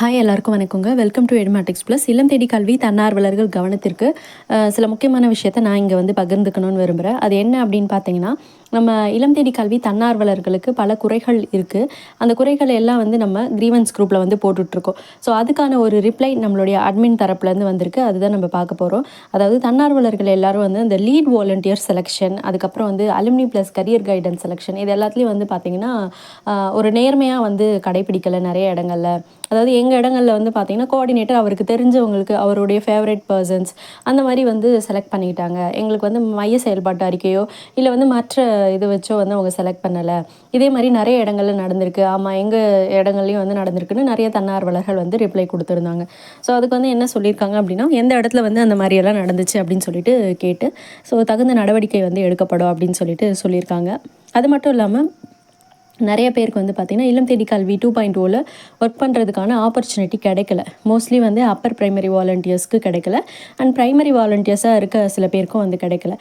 Hi எல்லாருக்கும் வணக்கங்க. Welcome to Edumatics plus இளம் தேடி கல்வி தன்னார்வலர்கள் கவனத்திற்கு சில முக்கியமான விஷயத்தை நான் இங்கே வந்து பகிர்ந்துக்கணும்னு விரும்புகிறேன் அது என்ன அப்படின்னு பார்த்தீங்கன்னா நம்ம இளம் தேடி கல்வி தன்னார்வலர்களுக்கு பல குறைகள் இருக்குது அந்த குறைகளை எல்லாம் வந்து நம்ம கிரீவன்ஸ் குரூப்பில் வந்து போட்டுட்ருக்கோம். ஸோ அதுக்கான ஒரு ரிப்ளை நம்மளுடைய அட்மின் தரப்புலேருந்து வந்திருக்கு. அதுதான் நம்ம பார்க்க போகிறோம் அதாவது தன்னார்வலர்கள் எல்லாரும் வந்து இந்த லீட் வாலண்டியர் செலெக்ஷன் அதுக்கப்புறம் வந்து alumni plus career guidance selection இது எல்லாத்துலேயும் வந்து பார்த்திங்கன்னா ஒரு நேர்மையாக வந்து கடைபிடிக்கலை நிறைய இடங்களில். அதாவது எங்கள் இடங்களில் வந்து பார்த்திங்கன்னா கோஆர்டினேட்டர் அவருக்கு தெரிஞ்சவங்களுக்கு அவருடைய ஃபேவரட் பர்சன்ஸ் அந்த மாதிரி வந்து செலக்ட் பண்ணிக்கிட்டாங்க. எங்களுக்கு வந்து மைய செயல்பாட்டு அறிக்கையோ இல்லை வந்து மற்ற இது வச்சோ வந்து அவங்க செலக்ட் பண்ணலை. இதே மாதிரி நிறைய இடங்கள்ல நடந்திருக்கு. ஆமாம் எங்கள் இடங்கள்லையும் வந்து நடந்திருக்குன்னு நிறைய தன்னார்வலர்கள் வந்து ரிப்ளை கொடுத்துருந்தாங்க. ஸோ அதுக்கு வந்து என்ன சொல்லியிருக்காங்க அப்படின்னா எந்த இடத்துல வந்து அந்த மாதிரியெல்லாம் நடந்துச்சு அப்படின்னு சொல்லிட்டு கேட்டு ஸோ தகுந்த நடவடிக்கை வந்து எடுக்கப்படும் அப்படின்னு சொல்லிட்டு சொல்லியிருக்காங்க. அது மட்டும் இல்லாமல் நிறைய பேருக்கு வந்து பார்த்திங்கன்னா இல்லம் தேடி கல்வி டூ பாயிண்ட் ஓவில் ஒர்க் பண்ணுறதுக்கான ஆப்பர்ச்சுனிட்டி கிடைக்கல. மோஸ்ட்லி வந்து அப்பர் ப்ரைமரி வாலண்டியர்ஸ்க்கு கிடைக்கல. அண்ட் ப்ரைமரி வாலண்டியர்ஸாக இருக்க சில பேருக்கும் வந்து கிடைக்கல.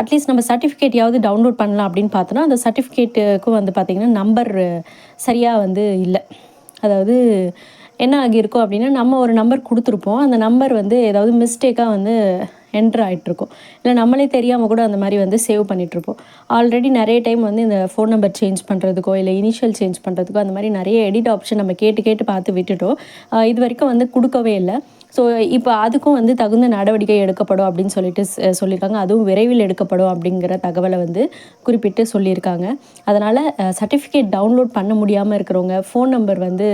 அட்லீஸ்ட் நம்ம சர்டிஃபிகேட்யாவது டவுன்லோட் பண்ணலாம் அப்படின்னு பார்த்தோன்னா அந்த சர்டிஃபிகேட்டுக்கும் வந்து பார்த்திங்கன்னா நம்பர் சரியாக வந்து இல்லை. அதாவது என்ன ஆகியிருக்கோம் அப்படின்னா நம்ம ஒரு நம்பர் கொடுத்துருப்போம். அந்த நம்பர் வந்து ஏதாவது மிஸ்டேக்காக வந்து என்ட்ரு ஆகிட்ருக்கோம் இல்லை நம்மளே தெரியாமல் கூட அந்த மாதிரி வந்து சேவ் பண்ணிகிட்ருப்போம் ஆல்ரெடி நிறைய டைம் வந்து இந்த ஃபோன் நம்பர் சேஞ்ச் பண்ணுறதுக்கோ இல்லை இனிஷியல் சேஞ்ச் பண்ணுறதுக்கோ அந்த மாதிரி நிறைய எடிட் ஆப்ஷன் நம்ம கேட்டு கேட்டு பார்த்து விட்டுட்டோம். இது வரைக்கும் வந்து கொடுக்கவே இல்லை. ஸோ இப்போ அதுக்கும் வந்து தகுந்த நடவடிக்கை எடுக்கப்படும் அப்படின்னு சொல்லிட்டு சொல்லியிருக்காங்க. அதுவும் விரைவில் எடுக்கப்படும் அப்படிங்கிற தகவலை வந்து குறிப்பிட்டு சொல்லியிருக்காங்க. அதனால் சர்டிஃபிகேட் டவுன்லோட் பண்ண முடியாமல் இருக்கிறவங்க ஃபோன் நம்பர் வந்து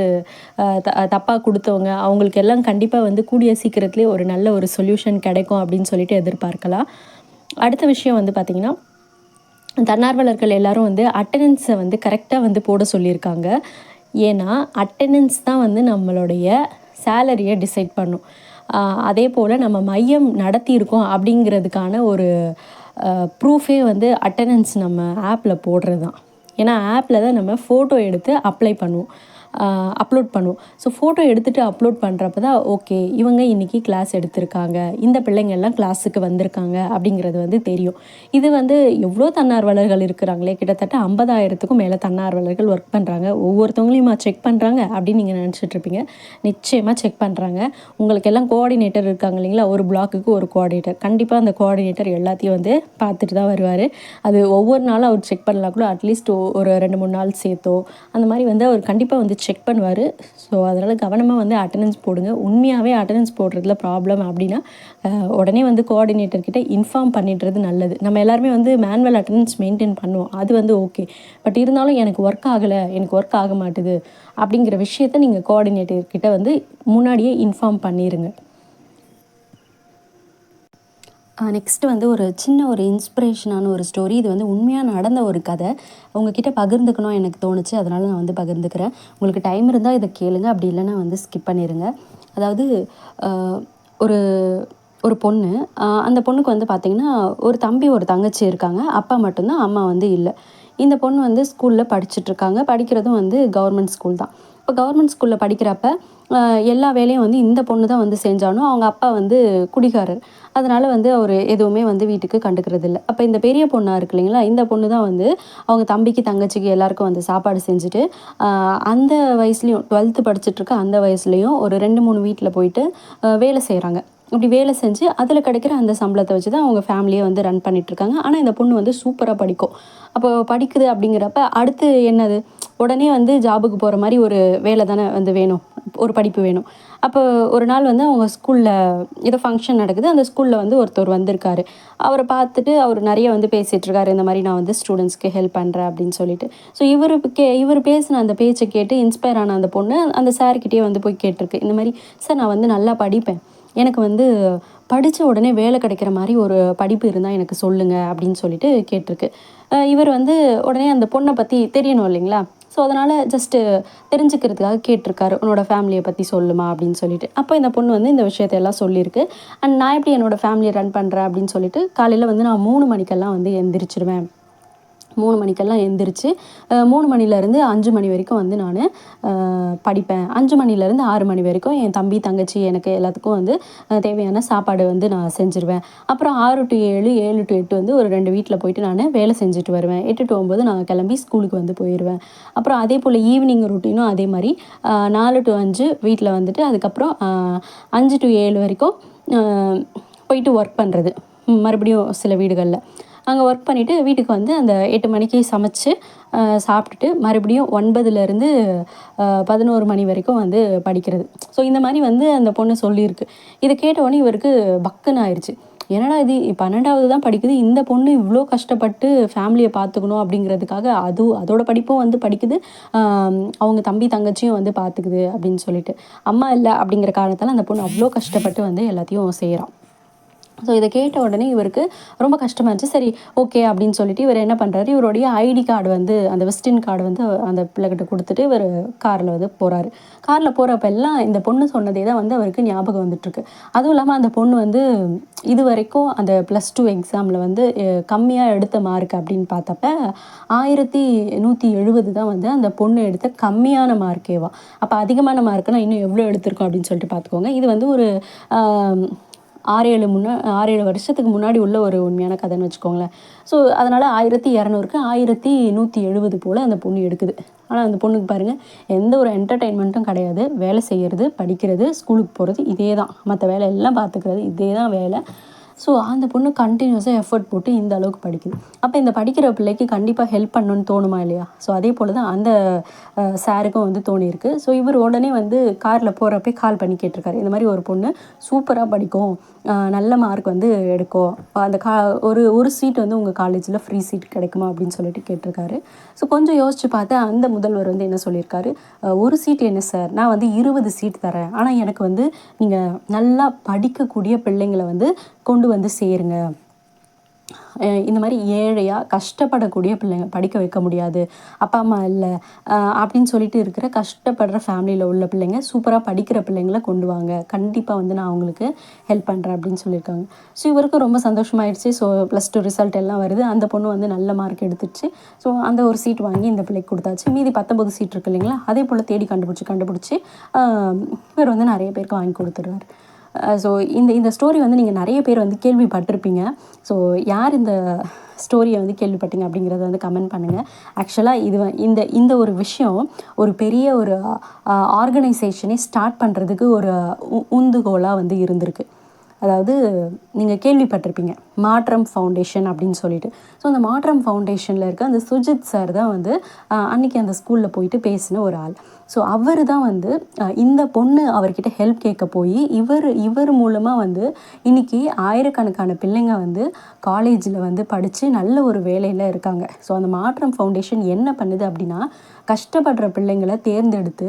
தப்பாக கொடுத்தவங்க அவங்களுக்கு எல்லாம் கண்டிப்பாக வந்து கூடிய சீக்கிரத்துலேயே ஒரு நல்ல ஒரு சொல்யூஷன் கிடைக்கும் அப்படின்னு சொல்லிட்டு எதிர்பார்க்கலாம். அடுத்த விஷயம் வந்து பார்த்திங்கன்னா தன்னார்வலர்கள் எல்லாரும் வந்து அட்டண்டன்ஸை வந்து கரெக்டாக வந்து போட சொல்லியிருக்காங்க. ஏன்னா அட்டனன்ஸ் தான் வந்து நம்மளுடைய சேலரியை டிசைட் பண்ணும். அதே போல் நம்ம மையம் நடத்தியிருக்கோம் அப்படிங்கிறதுக்கான ஒரு ப்ரூஃபே வந்து அட்டண்டன்ஸ் நம்ம ஆப்பில் போடுறது தான் ஏன்னா ஆப்பில் தான் நம்ம ஃபோட்டோ எடுத்து அப்ளை பண்ணுவோம். அப்லோட் பண்ணுவோம் ஸோ ஃபோட்டோ எடுத்துகிட்டு அப்லோட் பண்ணுறப்ப தான் ஓகே இவங்க இன்றைக்கி கிளாஸ் எடுத்திருக்காங்க. இந்த பிள்ளைங்க எல்லாம் கிளாஸுக்கு வந்திருக்காங்க அப்படிங்கிறது வந்து தெரியும். இது வந்து எவ்வளோ தன்னார்வலர்கள் இருக்கிறாங்களே கிட்டத்தட்ட ஐம்பதாயிரத்துக்கும் மேலே தன்னார்வலர்கள் ஒர்க் பண்ணுறாங்க ஒவ்வொருத்தவங்களையுமா செக் பண்ணுறாங்க அப்படின்னு நீங்கள் நினச்சிட்ருப்பீங்க நிச்சயமாக செக் பண்ணுறாங்க உங்களுக்கு எல்லாம் கோஆர்டினேட்டர் இருக்காங்க இல்லைங்களா? ஒரு பிளாக்குக்கு ஒரு கோஆர்டினேட்டர் கண்டிப்பாக அந்த கோஆர்டினேட்டர் எல்லாத்தையும் வந்து பார்த்துட்டு தான் வருவார். அது ஒவ்வொரு நாளும் அவர் செக் பண்ணலாம் கூட அட்லீஸ்ட் ஒரு ரெண்டு மூணு நாள் சேர்த்தோ அந்த மாதிரி வந்து அவர் கண்டிப்பாக வந்து செக் பண்ணுவார். ஸோ அதனால் கவனமாக வந்து அட்டண்டன்ஸ் போடுங்க. உண்மையாகவே அட்டண்டன்ஸ் போடுறதுல ப்ராப்ளம் அப்படின்னா உடனே வந்து கோஆர்டினேட்டர்கிட்ட இன்ஃபார்ம் பண்ணிடுறது நல்லது. நம்ம எல்லாருமே வந்து மேனுவல் அட்டண்டன்ஸ் மெயின்டைன் பண்ணுவோம். அது வந்து ஓகே பட் இருந்தாலும் எனக்கு ஒர்க் ஆகலை எனக்கு ஒர்க் ஆக மாட்டுது அப்படிங்கிற விஷயத்த நீங்கள் கோஆர்டினேட்டர்கிட்ட வந்து முன்னாடியே இன்ஃபார்ம் பண்ணிடுங்க நெக்ஸ்ட்டு வந்து ஒரு சின்ன ஒரு இன்ஸ்பிரேஷனான ஒரு ஸ்டோரி இது வந்து உண்மையாக நடந்த ஒரு கதை. உங்ககிட்ட பகிர்ந்துக்கணும் எனக்கு தோணுச்சு. அதனால் நான் வந்து பகிர்ந்துக்கிறேன். உங்களுக்கு டைம் இருந்தால் இதை கேளுங்க. அப்படி இல்லைன்னா வந்து ஸ்கிப் பண்ணிடுங்க அதாவது ஒரு ஒரு பொண்ணு. அந்த பொண்ணுக்கு வந்து பார்த்திங்கன்னா ஒரு தம்பி ஒரு தங்கச்சி இருக்காங்க. அப்பா மட்டும்தான் அம்மா வந்து இல்லை. இந்த பொண்ணு வந்து ஸ்கூலில் படிச்சுட்ருக்காங்க படிக்கிறதும் வந்து கவர்மெண்ட் ஸ்கூல் தான். இப்போ கவர்மெண்ட் ஸ்கூலில் படிக்கிறப்ப எல்லா வேலையும் வந்து இந்த பொண்ணு தான் வந்து செஞ்சாலும் அவங்க அப்பா வந்து குடிகாரர். அதனால் வந்து அவர் எதுவுமே வந்து வீட்டுக்கு கண்டுக்கிறது இல்லை. அப்போ இந்த பெரிய பொண்ணாக இருக்கு இல்லைங்களா இந்த பொண்ணு தான் வந்து அவங்க தம்பிக்கு தங்கச்சிக்கு எல்லாருக்கும் வந்து சாப்பாடு செஞ்சுட்டு அந்த வயசுலேயும் டுவெல்த்து படிச்சுட்ருக்க அந்த வயசுலேயும் ஒரு ரெண்டு மூணு வீட்டில் போயிட்டு வேலை செய்கிறாங்க இப்படி வேலை செஞ்சு அதில் கிடைக்கிற அந்த சம்பளத்தை வச்சு தான் அவங்க ஃபேமிலியை வந்து ரன் பண்ணிகிட்ருக்காங்க ஆனால் இந்த பொண்ணு வந்து சூப்பராக படிக்கும். அப்போ படிக்குது அப்படிங்கிறப்ப அடுத்து என்னது? உடனே வந்து ஜாபுக்கு போகிற மாதிரி ஒரு வேலை தானே வந்து வேணும். ஒரு படிப்பு வேணும். அப்போ ஒரு நாள் வந்து அவங்க ஸ்கூலில் ஏதோ ஃபங்க்ஷன் நடக்குது. அந்த ஸ்கூலில் வந்து ஒருத்தர் வந்திருக்காரு. அவரை பார்த்துட்டு அவர் நிறைய வந்து பேசிகிட்ருக்காரு இந்த மாதிரி நான் வந்து ஸ்டூடெண்ட்ஸ்க்கு ஹெல்ப் பண்ணுறேன் அப்படின்னு சொல்லிட்டு. ஸோ இவர் கே இவர் பேசின அந்த பேச்சை கேட்டு இன்ஸ்பயர் ஆன அந்த பொண்ணு அந்த சார்கிட்டே வந்து போய் கேட்டிருக்கு. இந்த மாதிரி சார் நான் வந்து நல்லா படிப்பேன். எனக்கு வந்து படித்த உடனே வேலை கிடைக்கிற மாதிரி ஒரு படிப்பு இருந்தால் எனக்கு சொல்லுங்கள் அப்படின்னு சொல்லிட்டு கேட்டிருக்கு. இவர் வந்து உடனே அந்த பொண்ணை பற்றி தெரியணும் இல்லைங்களா? ஸோ அதனால் ஜஸ்ட்டு தெரிஞ்சுக்கிறதுக்காக கேட்டிருக்காரு உன்னோட ஃபேமிலியை பற்றி சொல்லுமா? அப்படின்னு சொல்லிட்டு. அப்போ இந்த பொண்ணு வந்து இந்த விஷயத்தையெல்லாம் சொல்லியிருக்கு. அண்ட் நான் எப்படி என்னோடய ஃபேமிலியை ரன் பண்ணுறேன் அப்படின்னு சொல்லிட்டு காலையில் வந்து நான் மூணு மணிக்கெல்லாம் வந்து எந்திரிச்சிருவேன். மூணு மணிக்கெல்லாம் எந்திரிச்சு மூணு மணிலேருந்து அஞ்சு மணி வரைக்கும் வந்து நான் படிப்பேன். அஞ்சு மணிலேருந்து ஆறு மணி வரைக்கும் என் தம்பி தங்கச்சி எனக்கு எல்லாத்துக்கும் வந்து தேவையான சாப்பாடு வந்து நான் செஞ்சுருவேன். அப்புறம் ஆறு டு ஏழு ஏழு டு எட்டு வந்து ஒரு ரெண்டு வீட்டில் போயிட்டு நான் வேலை செஞ்சுட்டு வருவேன். எட்டு டு ஒம்பது நான் கிளம்பி ஸ்கூலுக்கு வந்து போயிடுவேன் அப்புறம் அதே போல் ஈவினிங் ருட்டீனும் அதே மாதிரி நாலு டு அஞ்சு வீட்டில் வந்துட்டு அதுக்கப்புறம் அஞ்சு டு ஏழு வரைக்கும் போயிட்டு ஒர்க் பண்ணுறது மறுபடியும் சில வீடுகளில். அங்கே ஒர்க் பண்ணிவிட்டு வீட்டுக்கு வந்து அந்த எட்டு மணிக்கு சமைச்சு சாப்பிட்டுட்டு மறுபடியும் ஒன்பதுலேருந்து பதினோரு மணி வரைக்கும் வந்து படிக்கிறது. ஸோ இந்த மாதிரி வந்து அந்த பொண்ணு சொல்லியிருக்கு. இதை கேட்டவுடனே இவருக்கு பக்குன்னு ஆயிடுச்சு என்னடா இது பன்னெண்டாவது தான் படிக்குது இந்த பொண்ணு இவ்வளோ கஷ்டப்பட்டு ஃபேமிலியை பார்த்துக்கணும் அப்படிங்கிறதுக்காக அது அதோட படிப்பும் வந்து படிக்குது அவங்க தம்பி தங்கச்சியும் வந்து பார்த்துக்குது அப்படின்னு சொல்லிட்டு. அம்மா இல்லை அப்படிங்கிற காரணத்தால் அந்த பொண்ணு அவ்வளோ கஷ்டப்பட்டு வந்து எல்லாத்தையும் செய்கிறான் ஸோ இதை கேட்ட உடனே இவருக்கு ரொம்ப கஷ்டமாக இருந்துச்சு சரி ஓகே அப்படின்னு சொல்லிட்டு இவர் என்ன பண்ணுறாரு இவருடைய ஐடி கார்டு வந்து அந்த விசிட்டிங் கார்டு வந்து அந்த பிள்ளைகிட்ட கொடுத்துட்டு இவர் காரில் வந்து போகிறாரு காரில் போகிறப்ப எல்லாம் இந்த பொண்ணு சொன்னதே தான் வந்து அவருக்கு ஞாபகம் வந்துட்டுருக்கு. அதுவும் இல்லாமல் அந்த பொண்ணு வந்து இது வரைக்கும் அந்த ப்ளஸ் டூ எக்ஸாமில் வந்து கம்மியாக எடுத்த மார்க் அப்படின்னு பார்த்தப்ப ஆயிரத்தி நூற்றி எழுபது தான் வந்து அந்த பொண்ணு எடுத்த கம்மியான மார்க்கேவா அப்போ அதிகமான மார்க்குனா இன்னும் எவ்வளோ எடுத்திருக்கோம் அப்படின்னு சொல்லிட்டு பார்த்துக்கோங்க. இது வந்து ஒரு ஆறு ஏழு முன்னா ஆறு ஏழு வருஷத்துக்கு முன்னாடி உள்ள ஒரு உண்மையான கதைன்னு வச்சுக்கோங்களேன். ஸோ அதனால் ஆயிரத்தி இரநூறுக்கு ஆயிரத்தி நூற்றி எழுபது போல் அந்த பொண்ணு எடுக்குது. ஆனால் அந்த பொண்ணுக்கு பாருங்கள் எந்த ஒரு என்டர்டெயின்மெண்ட்டும் கிடையாது. வேலை செய்கிறது படிக்கிறது ஸ்கூலுக்கு போகிறது இதே தான் மற்ற வேலை எல்லாம் பார்த்துக்கிறது இதே தான் வேலை. ஸோ அந்த பொண்ணு கண்டினியூஸாக எஃபர்ட் போட்டு இந்த அளவுக்கு படிக்குது. அப்போ இந்த படிக்கிற பிள்ளைக்கு கண்டிப்பாக ஹெல்ப் பண்ணணும்னு தோணுமா இல்லையா? ஸோ அதே போல் தான் அந்த சாருக்கும் வந்து தோணியிருக்கு. ஸோ இவர் உடனே வந்து காரில் போகிறப்பே கால் பண்ணி கேட்டிருக்காரு. இந்த மாதிரி ஒரு பொண்ணு சூப்பராக படிக்கும். நல்ல மார்க் வந்து எடுக்கும் அந்த கா ஒரு ஒரு சீட் வந்து உங்கள் காலேஜில் ஃப்ரீ சீட் கிடைக்குமா அப்படின்னு சொல்லிட்டு கேட்டிருக்காரு. ஸோ கொஞ்சம் யோசிச்சு பார்த்து அந்த முதல்வர் வந்து என்ன சொல்லியிருக்காரு? ஒரு சீட் என்ன சார் நான் வந்து இருபது சீட் தரேன். ஆனால் எனக்கு வந்து நீங்கள் நல்லா படிக்கக்கூடிய பிள்ளைங்களை வந்து கொண்டு வந்து சேருங்க. இந்த மாதிரி ஏழையாக கஷ்டப்படக்கூடிய பிள்ளைங்க படிக்க வைக்க முடியாது. அப்பா அம்மா இல்லை. அப்படின்னு சொல்லிட்டு இருக்கிற கஷ்டப்படுற ஃபேமிலியில் உள்ள பிள்ளைங்க சூப்பராக படிக்கிற பிள்ளைங்களை கொண்டு வாங்க. கண்டிப்பாக வந்து நான் அவங்களுக்கு ஹெல்ப் பண்ணுறேன் அப்படின்னு சொல்லியிருக்காங்க. ஸோ இவருக்கு ரொம்ப சந்தோஷமாயிடுச்சு. ஸோ ப்ளஸ் டூ ரிசல்ட் எல்லாம் வருது. அந்த பொண்ணு வந்து நல்ல மார்க் எடுத்துச்சு. ஸோ அந்த ஒரு சீட் வாங்கி இந்த பிள்ளைக்கு கொடுத்தாச்சு. மீதி பத்தொம்பது சீட் இருக்கு இல்லைங்களா? அதே போல் தேடி கண்டுபிடிச்சி கண்டுபிடிச்சி இவர் வந்து நிறைய பேருக்கு வாங்கி கொடுத்துருவார் ஸோ இந்த இந்த ஸ்டோரி வந்து நீங்கள் நிறைய பேர் வந்து கேள்விப்பட்டிருப்பீங்க. ஸோ யார் இந்த ஸ்டோரியை வந்து கேள்விப்பட்டீங்க அப்படிங்கிறத வந்து கமெண்ட் பண்ணுங்கள் ஆக்சுவலாக இது இந்த இந்த ஒரு விஷயம் ஒரு பெரிய ஒரு ஆர்கனைசேஷனே ஸ்டார்ட் பண்ணுறதுக்கு ஒரு உந்துகோலாக வந்து இருந்திருக்கு. அதாவது நீங்கள் கேள்விப்பட்டிருப்பீங்க மாற்றம் ஃபவுண்டேஷன் அப்படின்னு சொல்லிட்டு. ஸோ அந்த மாற்றம் ஃபவுண்டேஷனில் இருக்க அந்த சுஜித் சார் தான் வந்து அன்றைக்கி அந்த ஸ்கூலில் போயிட்டு பேசின ஒரு ஆள். ஸோ அவர் தான் வந்து இந்த பொண்ணு அவர்கிட்ட ஹெல்ப் கேட்க போய் இவர் இவர் மூலமாக வந்து இன்றைக்கி ஆயிரக்கணக்கான பிள்ளைங்க வந்து காலேஜில் வந்து படித்து நல்ல ஒரு வேலையில் இருக்காங்க. ஸோ அந்த மாற்றம் ஃபவுண்டேஷன் என்ன பண்ணுது அப்படின்னா கஷ்டப்படுற பிள்ளைங்களை தேர்ந்தெடுத்து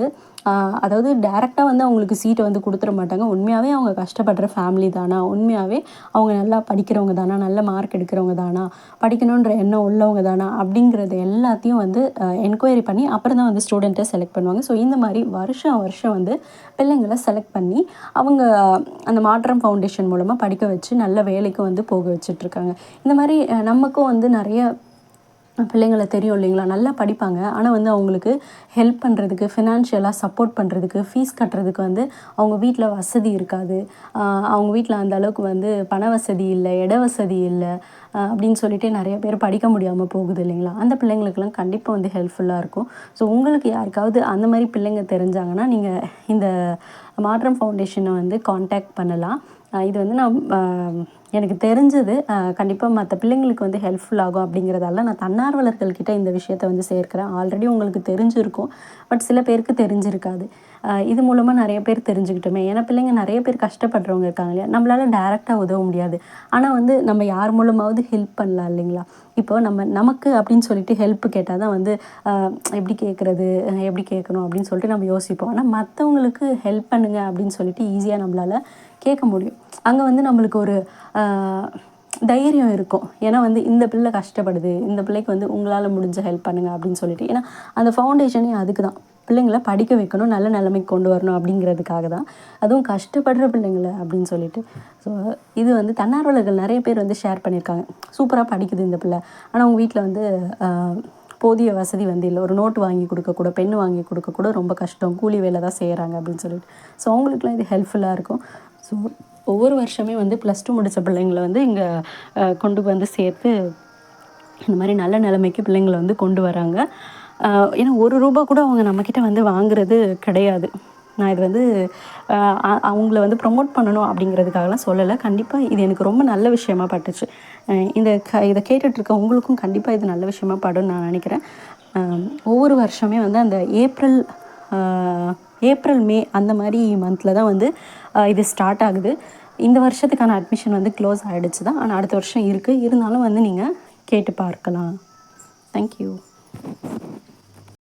அதாவது டேரெக்டாக வந்து அவங்களுக்கு சீட்டை வந்து கொடுத்துட மாட்டாங்க. உண்மையாகவே அவங்க கஷ்டப்படுற ஃபேமிலி தானா? உண்மையாகவே அவங்க நல்லா படிக்கிறவங்க தானா? நல்ல மார்க் எடுக்கிறவங்க தானா? படிக்கணுன்ற எண்ணம் உள்ளவங்க தானா? அப்படிங்கிறது எல்லாத்தையும் வந்து என்கொயரி பண்ணி அப்புறம் தான் வந்து ஸ்டூடெண்ட்டை செலக்ட் பண்ணுவாங்க. ஸோ இந்த மாதிரி வருஷம் வருஷம் வந்து பிள்ளைங்களை செலக்ட் பண்ணி அவங்க அந்த மாற்றம் ஃபவுண்டேஷன் மூலமாக படிக்க வச்சு நல்ல வேலைக்கு வந்து போக வச்சிட்ருக்காங்க இந்த மாதிரி நமக்கும் வந்து நிறைய பிள்ளைங்களை தெரியும் இல்லைங்களா? நல்லா படிப்பாங்க. ஆனால் வந்து அவங்களுக்கு ஹெல்ப் பண்ணுறதுக்கு ஃபினான்ஷியலாக சப்போர்ட் பண்ணுறதுக்கு ஃபீஸ் கட்டுறதுக்கு வந்து அவங்க வீட்டில் வசதி இருக்காது. அவங்க வீட்டில் அந்த அளவுக்கு வந்து பண வசதி இல்லை இட வசதி இல்லை அப்படின்னு சொல்லிட்டு நிறைய பேர் படிக்க முடியாமல் போகுது இல்லைங்களா? அந்த பிள்ளைங்களுக்கெல்லாம் கண்டிப்பாக வந்து ஹெல்ப்ஃபுல்லாக இருக்கும். ஸோ உங்களுக்கு யாருக்காவது அந்த மாதிரி பிள்ளைங்க தெரிஞ்சாங்கன்னா நீங்கள் இந்த மாற்றம் ஃபவுண்டேஷனை வந்து காண்டாக்ட் பண்ணலாம். இது வந்து நான் எனக்கு தெரிஞ்சது கண்டிப்பாக மற்ற பிள்ளைங்களுக்கு வந்து ஹெல்ப்ஃபுல் ஆகும் அப்படிங்கிறதால நான் தன்னார்வலர்கள்கிட்ட இந்த விஷயத்தை வந்து சேர்க்குறேன். ஆல்ரெடி உங்களுக்கு தெரிஞ்சிருக்கும் பட் சில பேருக்கு தெரிஞ்சிருக்காது. இது மூலமாக நிறைய பேர் தெரிஞ்சுக்கிட்டோமே ஏன்னா பிள்ளைங்க நிறைய பேர் கஷ்டப்படுறவங்க இருக்காங்க இல்லையா? நம்மளால் டேரெக்டாக உதவ முடியாது. ஆனால் வந்து நம்ம யார் மூலமாவது ஹெல்ப் பண்ணலாம் இல்லைங்களா? இப்போ நம்ம நமக்கு அப்படின்னு சொல்லிட்டு ஹெல்ப் கேட்டால் தான் வந்து எப்படி கேட்குறது எப்படி கேட்கணும் அப்படின்னு சொல்லிட்டு நம்ம யோசிப்போம். ஆனால் மற்றவங்களுக்கு ஹெல்ப் பண்ணுங்க அப்படின்னு சொல்லிட்டு ஈஸியாக நம்மளால் கேட்க முடியும். அங்கே வந்து நம்மளுக்கு ஒரு தைரியம் இருக்கும். ஏன்னா வந்து இந்த பிள்ளை கஷ்டப்படுது இந்த பிள்ளைக்கு வந்து உங்களால் முடிஞ்ச ஹெல்ப் பண்ணுங்கள் அப்படின்னு சொல்லிட்டு. ஏன்னா அந்த ஃபவுண்டேஷனே அதுக்கு தான் பிள்ளைங்கள படிக்க வைக்கணும் நல்ல நிலைமைக்கு கொண்டு வரணும் அப்படிங்கிறதுக்காக தான். அதுவும் கஷ்டப்படுற பிள்ளைங்கள அப்படின்னு சொல்லிட்டு. ஸோ இது வந்து தன்னார்வலர்கள் நிறைய பேர் வந்து ஷேர் பண்ணியிருக்காங்க. சூப்பராக படிக்குது இந்த பிள்ளை. ஆனால் அவங்க வீட்டில் வந்து போதிய வசதி வந்து இல்லை. ஒரு நோட்டு வாங்கி கொடுக்கக்கூட பென் வாங்கி கொடுக்கக்கூட ரொம்ப கஷ்டம். கூலி வேலை தான் செய்கிறாங்க அப்படின்னு சொல்லிட்டு. ஸோ அவங்களுக்குலாம் இது ஹெல்ப்ஃபுல்லாக இருக்கும். ஸோ ஒவ்வொரு வருஷமே வந்து ப்ளஸ் டூ முடித்த பிள்ளைங்களை வந்து இங்கே கொண்டு வந்து சேர்த்து இந்த மாதிரி நல்ல நிலைமைக்கு பிள்ளைங்களை வந்து கொண்டு வராங்க. ஏன்னா ஒரு ரூபா கூட அவங்க நம்மக்கிட்ட வந்து வாங்குறது கிடையாது. நான் இது வந்து அவங்கள வந்து ப்ரொமோட் பண்ணணும் அப்படிங்கிறதுக்காகலாம் சொல்லலை. கண்டிப்பாக இது எனக்கு ரொம்ப நல்ல விஷயமா பட்டுச்சு. இந்த க இதை கேட்டுட்ருக்க உங்களுக்கும் கண்டிப்பாக இது நல்ல விஷயமா படும்னு நான் நினைக்கிறேன். ஒவ்வொரு வருஷமே வந்து அந்த ஏப்ரல் ஏப்ரல் மே அந்த மாதிரி மந்தில் தான் வந்து இது ஸ்டார்ட் ஆகுது. இந்த வருஷத்துக்கான அட்மிஷன் வந்து க்ளோஸ் ஆகிடுச்சு தான். ஆனால் அடுத்த வருஷம் இருக்குது இருந்தாலும் வந்து நீங்கள் கேட்டு பார்க்கலாம். தேங்க்யூ